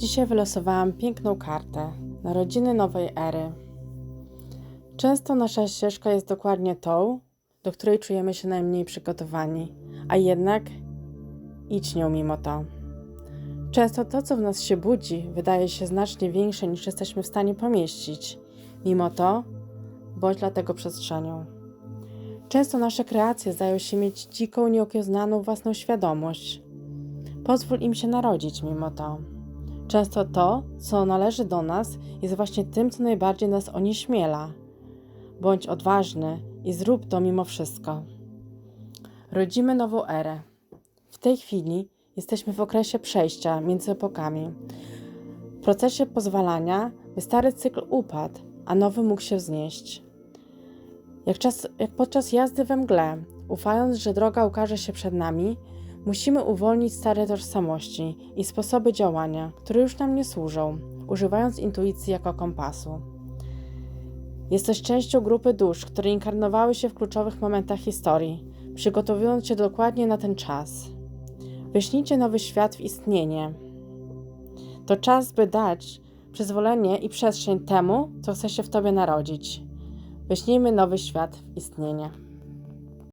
Dzisiaj wylosowałam piękną kartę. Narodziny nowej ery. Często nasza ścieżka jest dokładnie tą, do której czujemy się najmniej przygotowani, a jednak idź nią mimo to. Często to, co w nas się budzi, wydaje się znacznie większe niż jesteśmy w stanie pomieścić. Mimo to, bądź dla tego przestrzenią. Często nasze kreacje zdają się mieć dziką, nieokiełznaną własną świadomość. Pozwól im się narodzić mimo to. Często to, co należy do nas, jest właśnie tym, co najbardziej nas onieśmiela. Bądź odważny i zrób to mimo wszystko. Rodzimy nową erę. W tej chwili jesteśmy w okresie przejścia między epokami. W procesie pozwalania, by stary cykl upadł, a nowy mógł się wznieść. Jak, czas, jak podczas jazdy we mgle, ufając, że droga ukaże się przed nami, musimy uwolnić stare tożsamości i sposoby działania, które już nam nie służą, używając intuicji jako kompasu. Jesteś częścią grupy dusz, które inkarnowały się w kluczowych momentach historii, przygotowując się dokładnie na ten czas. Wyśnijcie nowy świat w istnienie. To czas, by dać przyzwolenie i przestrzeń temu, co chce się w Tobie narodzić. Wyśnijmy nowy świat w istnienie.